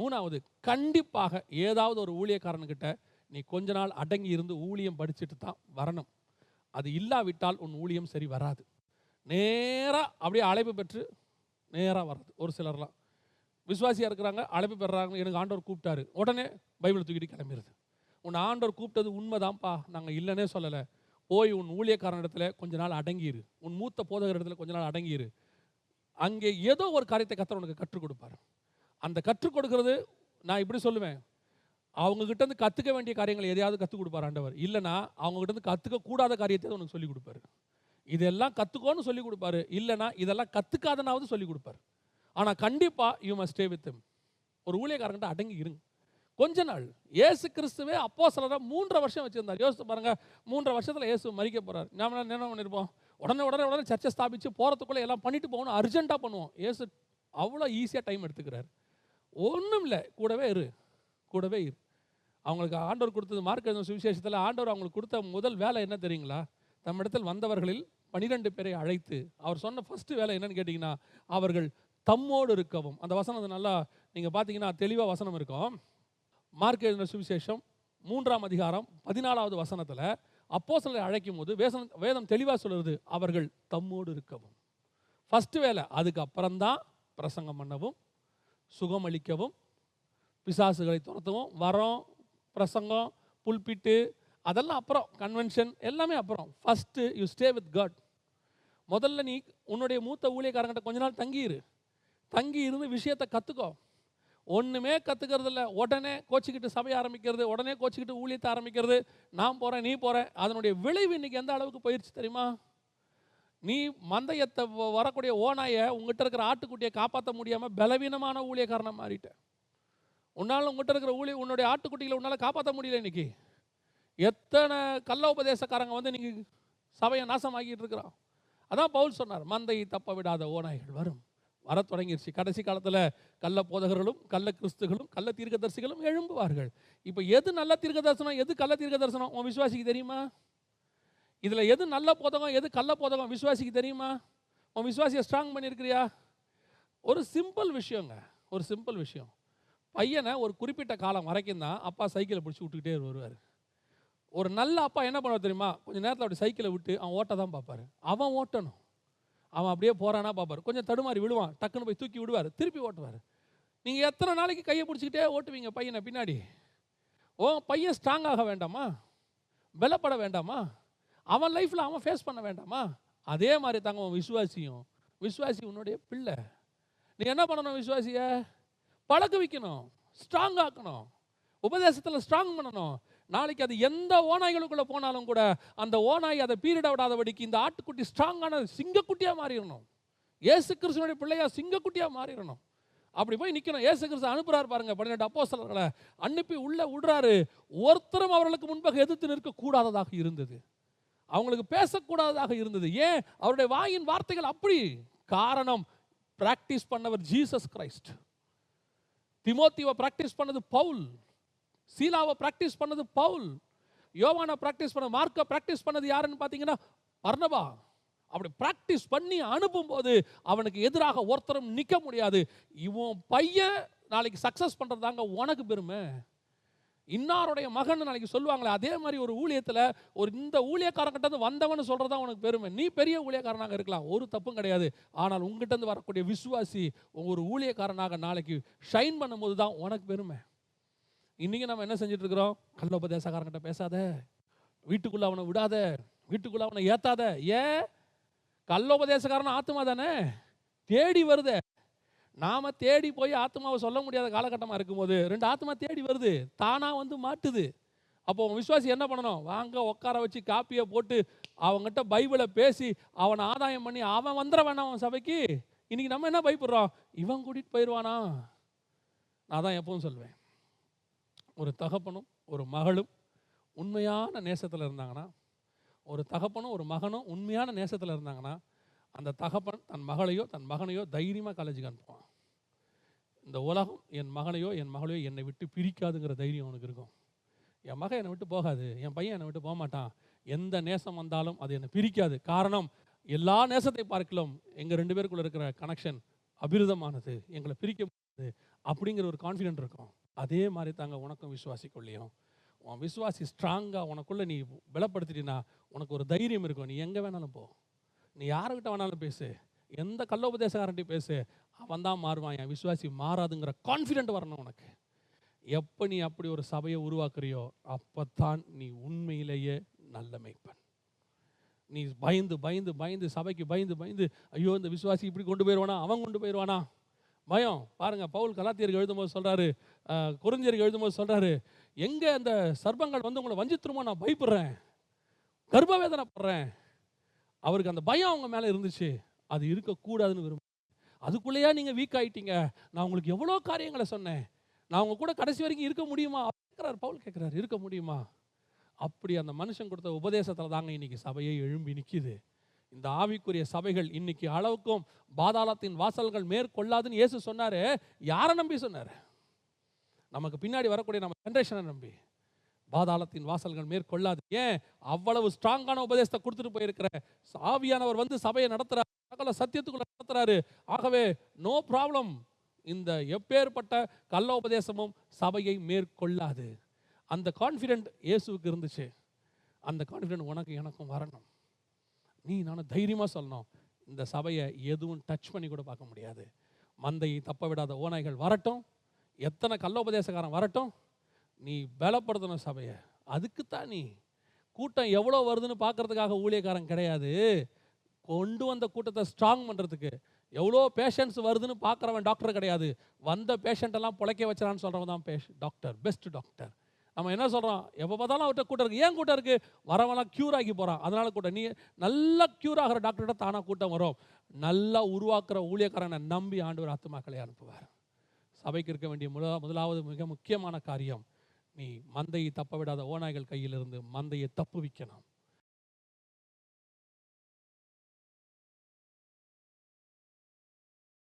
மூணாவது கண்டிப்பாக ஏதாவது ஒரு ஊழியக்காரன்கிட்ட நீ கொஞ்ச நாள் அடங்கி இருந்து ஊழியம் படிச்சுட்டு தான் வரணும். அது இல்லாவிட்டால் உன் ஊழியம் சரி வராது. நேராக அப்படியே அழைப்பு பெற்று நேராக வர்றது ஒரு சிலர்லாம். விசுவாசியாக இருக்கிறாங்க அழைப்பு பெறுறாங்க எனக்கு ஆண்டவர் கூப்பிட்டாரு. உடனே பைபிளை தூக்கிட்டு கிளம்பிடுது உன் ஆண்டவர் கூப்பிட்டது உண்மைதான்ப்பா நாங்கள் இல்லைன்னே சொல்லலை. போய் உன் ஊழியக்காரன் இடத்துல கொஞ்ச நாள் அடங்கிடு உன் மூத்த போதகர் இடத்துல கொஞ்ச நாள் அடங்கியிரு. அங்கே ஏதோ ஒரு காரியத்தை கத்தர் உனக்கு கற்றுக் கொடுப்பாரு. அந்த கற்றுக் கொடுக்கறது நான் இப்படி சொல்லுவேன்? அவங்ககிட்ட இருந்து கற்றுக்க வேண்டிய காரியங்களை எதையாவது கற்றுக் கொடுப்பார் ஆண்டவர். இல்லைன்னா அவங்ககிட்ட இருந்து கற்றுக்க கூடாத காரியத்தை உனக்கு சொல்லிக் கொடுப்பாரு. இதெல்லாம் கற்றுக்கோன்னு சொல்லிக் கொடுப்பாரு. இல்லைன்னா இதெல்லாம் கற்றுக்காதனாவது சொல்லிக் கொடுப்பாரு. ஆனால் கண்டிப்பாக you must stay with him. ஒரு ஊழியக்காரங்கிட்ட அடங்கி இருங்க. கொஞ்ச நாள். ஏசு கிறிஸ்துவே அப்போ சிலராக மூன்றரை வருஷம் வச்சிருந்தார். யோசித்து பாருங்க மூன்றரை வருஷத்தில் இயேசு மறிக்க போறார். நாம என்ன பண்ணியிருப்போம் உடனே உடனே உடனே சர்ச்சை ஸ்தாபித்து போகிறதுக்குள்ளே எல்லாம் பண்ணிட்டு போகணும் அர்ஜென்ட்டாக பண்ணுவோம். ஏசு அவ்வளோ ஈஸியாக டைம் எடுத்துக்கிறார். ஒன்றும் இல்லை கூடவே இரு. கூடவே இரு. அவங்களுக்கு ஆண்டவர் கொடுத்தது மார்க் எழுதின சுவிசேஷத்தில் ஆண்டவர் அவங்களுக்கு கொடுத்த முதல் வேலை என்ன தெரியுங்களா? தம்மிடத்தில் வந்தவர்களில் பனிரெண்டு பேரை அழைத்து அவர் சொன்ன ஃபஸ்ட்டு வேலை என்னன்னு கேட்டிங்கன்னா அவர்கள் தம்மோடு இருக்கவும். அந்த வசனம் அது நல்லா நீங்கள் பார்த்தீங்கன்னா தெளிவாக வசனம் இருக்கும். மார்க் எழுதின சுவிசேஷம் மூன்றாம் அதிகாரம் பதினாலாவது வசனத்தில் அப்போஸ்தலரை அழைக்கும் போது வேசம் வேதம் தெளிவாக சொல்லுறது அவர்கள் தம்மோடு இருக்கவும். ஃபஸ்ட்டு வேலை அதுக்கப்புறம்தான் பிரசங்கம் பண்ணவும் சுகமளிக்கவும் பிசாசுகளை துரத்தவும் வரம் பிரசங்கம் புல்பிட்டு அதெல்லாம் அப்புறம் கன்வென்ஷன் எல்லாமே அப்புறம். First you stay with God முதல்ல நீ உன்னுடைய மூத்த ஊழியக்காரங்கிட்ட கொஞ்ச நாள் தங்கியிரு. தங்கி இருந்து விஷயத்தை கற்றுக்கோ ஒன்றுமே கற்றுக்கிறது இல்லை உடனே கோச்சிக்கிட்டு சபை ஆரம்பிக்கிறது உடனே கோச்சிக்கிட்டு ஊழியத்தை ஆரம்பிக்கிறது. நான் போகிறேன் நீ போகிறேன் அதனுடைய விளைவு இன்னைக்கு எந்த அளவுக்கு போயிடுச்சு தெரியுமா? நீ மந்தயத்தை வ- வரக்கூடிய ஓநாயை உங்ககிட்ட இருக்கிற ஆட்டுக்குட்டியை காப்பாற்ற முடியாமல் பலவீனமான ஊழியக்காரனை மாறிட்ட. உன்னால் உங்ககிட்ட இருக்கிற ஊழிய உன்னுடைய ஆட்டுக்குட்டிகளை உன்னால் காப்பாற்ற முடியல இன்னைக்கு. எத்தனை கள்ள உபதேசக்காரங்க வந்து இன்னைக்கு சபையை நாசமாக்கிட்டு இருக்கிறான் அதான் பவுல் சொன்னார் மந்தையை தப்ப விடாத ஓநாய்கள் வரும். வரத் தொடங்கிருச்சு. கடைசி காலத்தில் கள்ள போதகர்களும் கள்ள கிறிஸ்துகளும் கள்ள தீர்க்க தரிசிகளும் எழும்புவார்கள். இப்போ எது நல்ல தீர்க்க தரிசனம் எது கள்ள தீர்க்க தரிசனம் உன் விசுவாசிக்கு தெரியுமா? இதில் எது நல்ல போதகம் எது கள்ள போதகம்? விசுவாசிக்கு தெரியுமா? உன் விசுவாசியை ஸ்ட்ராங் பண்ணியிருக்கிறியா? ஒரு சிம்பிள் விஷயங்க. ஒரு சிம்பிள் விஷயம். பையனை ஒரு குறிப்பிட்ட காலம் வரைக்கும் தான் அப்பா சைக்கிளை பிடிச்சி விட்டுக்கிட்டே வருவார். ஒரு நல்ல அப்பா என்ன பண்ணுவார் தெரியுமா? கொஞ்சம் நேரத்தில் அப்படி சைக்கிளை விட்டு அவன் ஓட்ட தான் பார்ப்பாரு. அவன் ஓட்டணும். அவன் அப்படியே போகிறானா பார்ப்பார். கொஞ்சம் தடுமாறி விடுவான். டக்குன்னு போய் தூக்கி விடுவார். திருப்பி ஓட்டுவார். நீங்கள் எத்தனை நாளைக்கு கையை பிடிச்சிக்கிட்டே ஓட்டுவீங்க பையனை பின்னாடி? ஓ பையன் ஸ்ட்ராங் ஆக வேண்டாமா? பலப்பட வேண்டாமா? அவன் லைஃப்பில் அவன் ஃபேஸ் பண்ண வேண்டாமா? அதே மாதிரி தாங்க உன் விசுவாசியும். விசுவாசி உன்னுடைய பிள்ளை. நீ என்ன பண்ணணும் விசுவாசிய? பழக்க வைக்கணும். ஸ்ட்ராங் ஆக்கணும். உபதேசத்தில் ஸ்ட்ராங் பண்ணணும். நாளைக்கு அது எந்த ஓநாய்களுக்குள்ளே போனாலும் கூட அந்த ஓநாய் அதை பீரிட விடாதபடிக்கு இந்த ஆட்டுக்குட்டி ஸ்ட்ராங்கான சிங்கக்குட்டியாக மாறிடணும். ஏசு கிருஷ்ணனுடைய பிள்ளையா சிங்கக்குட்டியாக மாறிடணும். அப்படி போய் நிற்கணும் ஏசு கிறிஸ்து அனுப்புறாரு பாருங்க பன்னிரெண்டு அப்போஸ்தலர்களை. அனுப்பி உள்ளே விடுறாரு. ஒருத்தரும் அவர்களுக்கு முன்பாக எதிர்த்து நிற்கக்கூடாததாக இருந்தது. அவங்களுக்கு பேசக்கூடாததாக இருந்தது. ஏன்? அவருடைய வாயின் வார்த்தைகள் அப்படி. காரணம் பிராக்டிஸ் பண்ணவர் ஜீசஸ் கிரைஸ்ட் திமோத்திவை பிராக்டிஸ் பண்ணது பவுல். சீலாவை பிராக்டிஸ் பண்ணது பவுல். யோவானை பிராக்டிஸ் பண்ண மார்க்கை பிராக்டிஸ் பண்ணது யாருன்னு பார்த்தீங்கன்னா பர்ணபா அப்படி பிராக்டிஸ் பண்ணி அனுப்பும்போது அவனுக்கு எதிராக ஒருத்தரும் நிற்க முடியாது. இவன் பையன் நாளைக்கு சக்ஸஸ் பண்ணுறதாங்க உனக்கு பெருமை. இன்னாருடைய மகன் நாளைக்கு சொல்லுவாங்களே அதே மாதிரி ஒரு ஊழியத்தில் ஒரு இந்த ஊழியக்காரங்கிட்ட வந்தவன் சொல்கிறதா உனக்கு பெருமை. நீ பெரிய ஊழியக்காரனாக இருக்கலாம் ஒரு தப்பும் கிடையாது. ஆனால் உங்ககிட்டருந்து வரக்கூடிய விசுவாசி ஒரு ஊழியக்காரனாக நாளைக்கு ஷைன் பண்ணும்போது தான் உனக்கு பெருமை. இன்னைக்கு நம்ம என்ன செஞ்சுட்டு கல்லோபதேசக்காரங்கிட்ட பேசாத. வீட்டுக்குள்ளே அவனை விடாத. வீட்டுக்குள்ளே அவனை ஏத்தாத. ஏன்? கல்லோபதேசக்காரன் ஆத்மா தானே? தேடி வருதே. நாம் தேடி போய் ஆத்மாவை சொல்ல முடியாத காலகட்டமாக இருக்கும்போது ரெண்டு ஆத்மா தேடி வருது. தானாக வந்து மாட்டுது. அப்போ உன் விசுவாசி என்ன பண்ணணும்? வாங்க உட்கார வச்சு காப்பியை போட்டு அவங்ககிட்ட பைபிளை பேசி அவனை ஆதாயம் பண்ணி அவன் வந்துட வேணாம் அவன் சபைக்கு. இன்றைக்கி நம்ம என்ன பயப்படுறோம்? இவன் கூட்டிகிட்டு போயிடுவானா நான் தான் எப்பவும் சொல்வேன். ஒரு தகப்பனும் ஒரு மகளும் உண்மையான நேசத்தில் இருந்தாங்கன்னா ஒரு தகப்பனும் ஒரு மகனும் உண்மையான நேசத்தில் இருந்தாங்கன்னா அந்த தகப்பன் தன் மகளையோ தன் மகனையோ தைரியமாக காலேஜுக்கு அனுப்புவான். இந்த உலகம் என் மகனையோ என் மகளையோ என்னை விட்டு பிரிக்காதுங்கிற தைரியம் அவனுக்கு இருக்கும். என் மகன் என்னை விட்டு போகாது என் பையன் என்னை விட்டு போக மாட்டான் எந்த நேசம் வந்தாலும் அது என்னை பிரிக்காது. காரணம் எல்லா நேசத்தை பார்க்கலாம் எங்கள் ரெண்டு பேருக்குள்ள இருக்கிற கனெக்ஷன் அபிருதமானது எங்களை பிரிக்க முடியாது அப்படிங்கிற ஒரு கான்ஃபிடென்ட் இருக்கும். அதே மாதிரி தாங்க உனக்கும் விசுவாசிக்குள்ளேயும். உன் விசுவாசி ஸ்ட்ராங்காக உனக்குள்ளே நீ பலப்படுத்திட்டினா உனக்கு ஒரு தைரியம் இருக்கும். நீ எங்கே வேணாலும் போ. நீ யாருக்கிட்ட வேணாலும் பேசு. எந்த கள்ளோபதேசக்காரன்ட்டி பேசு அவன் தான் மாறுவான். என் விசுவாசி மாறாதுங்கிற கான்ஃபிடென்ட் வரணும் உனக்கு. எப்போ நீ அப்படி ஒரு சபையை உருவாக்குறியோ தான் நீ உண்மையிலேயே நல்ல மெய்ப்பன். நீ பயந்து பயந்து பயந்து சபைக்கு பயந்து பயந்து ஐயோ இந்த விசுவாசி இப்படி கொண்டு போயிடுவானா அவன் கொண்டு போயிடுவானா பயம். பாருங்க பவுல் கலாத்தியருக்கு எழுதும்போது சொல்கிறாரு அஹ், எழுதும்போது சொல்கிறாரு எங்கே அந்த சர்பங்கள் வந்து உங்களை வஞ்சித்துருமோ நான் பயப்படுறேன். கர்ப்பவேதனைப்படுறேன். அவருக்கு அந்த பயம் அவங்க மேலே இருந்துச்சு. அது இருக்கக்கூடாதுன்னு விரும்ப அதுக்குள்ளேயா நீங்கள் வீக் ஆயிட்டீங்க? நான் உங்களுக்கு எவ்வளோ காரியங்களை சொன்னேன். நான் உங்க கூட கடைசி வரைக்கும் இருக்க முடியுமா? கேட்குறாரு பவுல் கேட்குறாரு. இருக்க முடியுமா? அப்படி அந்த மனுஷன் கொடுத்த உபதேசத்தில் தாங்க இன்னைக்கு சபையை எழும்பி நிற்கிது இந்த ஆவிக்குரிய சபைகள் இன்னைக்கு அளவுக்கும் பாதாளத்தின் வாசல்கள் மேற்கொள்ளாதுன்னு இயேசு சொன்னார். யாரை நம்பி சொன்னார்? நமக்கு பின்னாடி வரக்கூடிய நம்ம ஜென்ரேஷனை நம்பி. பாதாளத்தின் வாசல்கள் மேற்கொள்ளாது. ஏன்? அவ்வளவு ஸ்ட்ராங்கான உபதேசத்தை கொடுத்துட்டு போயிருக்கிற. ஆவியானவர் வந்து சபையை நடத்துறாரு. சகல சத்தியத்துக்குள்ள நடத்துறாரு. ஆகவே நோ ப்ராப்ளம் இந்த எப்பேற்பட்ட கள்ள உபதேசமும் சபையை மேற்கொள்ளாது. அந்த கான்ஃபிடென்ட் இயேசுவுக்கு இருந்துச்சு. அந்த கான்ஃபிடென்ட் உனக்கு எனக்கும் வரணும். நீ நானும் தைரியமாக சொல்லணும். இந்த சபையை எதுவும் டச் பண்ணி கூட பார்க்க முடியாது. மந்தையை தப்ப விடாத ஓநாய்கள் வரட்டும். எத்தனை கள்ளோபதேசக்காரன் வரட்டும். நீ பலப்படுத்தணும் சபையை. அதுக்குத்தான் நீ. கூட்டம் எவ்வளோ வருதுன்னு பார்க்கறதுக்காக ஊழியக்காரன் கிடையாது. கொண்டு வந்த கூட்டத்தை ஸ்ட்ராங் பண்ணுறதுக்கு எவ்வளோ பேஷண்ட்ஸ் வருதுன்னு பார்க்குறவன் டாக்டர் கிடையாது. வந்த பேஷண்ட்டெல்லாம் பிழைக்க வச்சான்னு சொல்கிறவன் தான் பேஷ் டாக்டர் பெஸ்ட் டாக்டர் நம்ம என்ன சொல்கிறோம் எப்போ பார்த்தாலும் அவர்கிட்ட கூட்டம் இருக்குது ஏன் கூட்டம் இருக்குது வரவெல்லாம் க்யூர் ஆகி போகிறான் அதனால் கூட்டம் நீ நல்லா க்யூர் ஆகிற டாக்டர்கிட்ட தானாக கூட்டம் வரும். நல்லா உருவாக்குற ஊழியக்காரனை நம்பி ஆண்டவர் ஆத்துமாக்களை அனுப்புவார். சபைக்கு இருக்க வேண்டிய முதலாவது மிக முக்கியமான காரியம் நீ மந்தையை தப்ப விடாத ஓநாய்கள் கையிலிருந்து மந்தையை தப்புவிக்கணும்